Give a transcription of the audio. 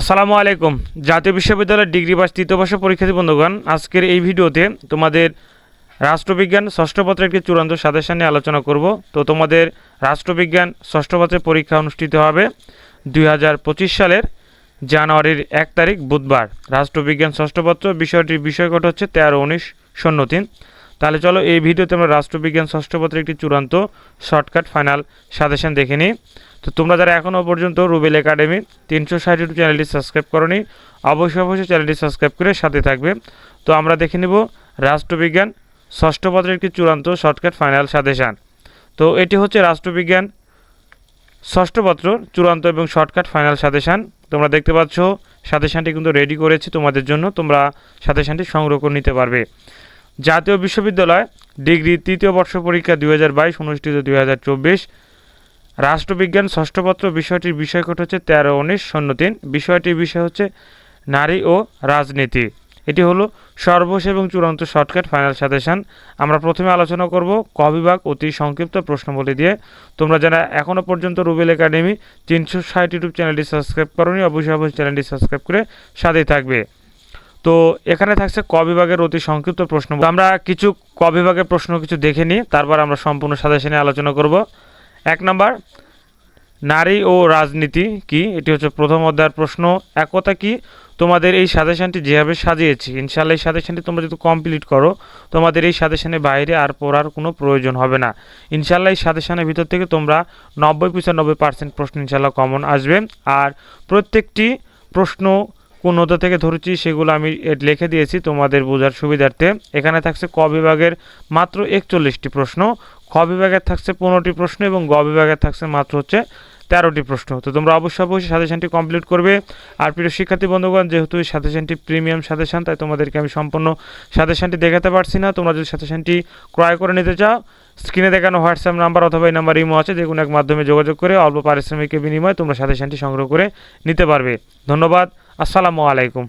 আসসালামু আলাইকুম। জাতীয় বিশ্ববিদ্যালয়ের ডিগ্রি পাস তৃতীয় বর্ষ পরীক্ষার্থী বন্ধুগণ, আজকের এই ভিডিওতে তোমাদের রাষ্ট্রবিজ্ঞান ষষ্ঠ পত্রের একটি চূড়ান্ত সাজেশন নিয়ে আলোচনা করব। তো তোমাদের রাষ্ট্রবিজ্ঞান ষষ্ঠ পত্রের পরীক্ষা অনুষ্ঠিত হবে দুই হাজার পঁচিশ সালের জানুয়ারির এক তারিখ, বুধবার। রাষ্ট্রবিজ্ঞান ষষ্ঠ পত্র বিষয়টির বিষয়কট হচ্ছে তেরো উনিশ শূন্য তিন। তাহলে চলো এই ভিডিওতে আমরা রাষ্ট্রবিজ্ঞান ষষ্ঠ পত্রের একটি চূড়ান্ত শর্টকাট ফাইনাল সাজেশন দেখে নিই। তো তোমরা যারা এখনও পর্যন্ত রুবেল একাডেমি তিনশো ষাট চ্যানেলটি সাবস্ক্রাইব করনি, অবশ্যই অবশ্যই চ্যানেলটি সাবস্ক্রাইব করে সাথে থাকবে। তো আমরা দেখে নিব রাষ্ট্রবিজ্ঞান ষষ্ঠ পত্রের একটি চূড়ান্ত শর্টকাট ফাইনাল সাজেশান। তো এটি হচ্ছে রাষ্ট্রবিজ্ঞান ষষ্ঠ পত্র চূড়ান্ত এবং শর্টকাট ফাইনাল সাজেশান। তোমরা দেখতে পাচ্ছ, সাজেশানটি কিন্তু রেডি করেছি তোমাদের জন্য, তোমরা সাজেশানটি সংগ্রহ করে নিতে পারবে। জাতীয় বিশ্ববিদ্যালয় ডিগ্রি তৃতীয় বর্ষ পরীক্ষা দুই হাজার বাইশ, অনুষ্ঠিত দুই হাজার চব্বিশ। রাষ্ট্রবিজ্ঞান ষষ্ঠপত্র বিষয়টির বিষয়কট হচ্ছে তেরো উনিশ শূন্য তিন। বিষয়টির বিষয় হচ্ছে নারী ও রাজনীতি। এটি হলো সর্বশেষ এবং চূড়ান্ত শর্টকাট ফাইনাল সাজেশন। আমরা প্রথমে আলোচনা করব ক বিভাগ অতি সংক্ষিপ্ত প্রশ্নবলী দিয়ে। তোমরা যারা এখনও পর্যন্ত রুবেল একাডেমি তিনশো ষাট ইউটিউব চ্যানেলটি সাবস্ক্রাইব করনি, অবশ্যই অবশ্যই চ্যানেলটি সাবস্ক্রাইব করে সাথেই থাকবে। তো এখানে থাকছে ক বিভাগের অতি সংক্ষিপ্ত প্রশ্ন আমরা কিছু ক বিভাগের প্রশ্ন কিছু দেখে নিই, তারপর আমরা সম্পূর্ণ সাজেশনে আলোচনা করব। এক নম্বর, নারী ও রাজনীতি কি? এটি হচ্ছে প্রথম অধ্যায়ের প্রশ্ন। একতা কি? তোমাদের এই সাজেশনটি যেভাবে সাজিয়েছি ইনশাল্লাহ এই সাজেশনটি তোমরা যদি কমপ্লিট করো, তোমাদের এই সাজেশনের বাইরে আর পড়ার কোনো প্রয়োজন হবে না। ইনশাল্লাহ এই সাজেশনের ভিতর থেকে তোমরা নব্বই পঁচানব্বই পার্সেন্ট প্রশ্ন ইনশাল্লাহ কমন আসবে। আর প্রত্যেকটি প্রশ্ন কোন অধ্যায় থেকে ধরেছি সেগুলো আমি লিখে দিয়েছি তোমাদের বোঝার সুবিধার্থে। এখানে থাকছে ক বিভাগের মাত্র একচল্লিশটি প্রশ্ন। খ বিভাগের থাকছে পনেরোটি প্রশ্ন এবং গ বিভাগের থাকছে মাত্র হচ্ছে তেরোটি প্রশ্ন। তো তোমরা অবশ্যই অবশ্যই সাজেশনটি কমপ্লিট করবে। আর প্রিয় শিক্ষার্থী বন্ধুগণ, যেহেতু এই সাজেশনটি প্রিমিয়াম সাজেশন, তাই তোমাদেরকে আমি সম্পূর্ণ সাজেশনটি দেখাতে পারছি না। তোমরা যদি সাজেশনটি ক্রয় করে নিতে চাও স্ক্রিনে দেখানো হোয়াটসঅ্যাপ নাম্বার অথবা এই নাম্বার ইমো আছে, যে এক মাধ্যমে যোগাযোগ করে অল্প পারিশ্রমিকের বিনিময়ে তোমরা সাজেশনটি সংগ্রহ করে নিতে পারবে। ধন্যবাদ। আসসালামু আলাইকুম।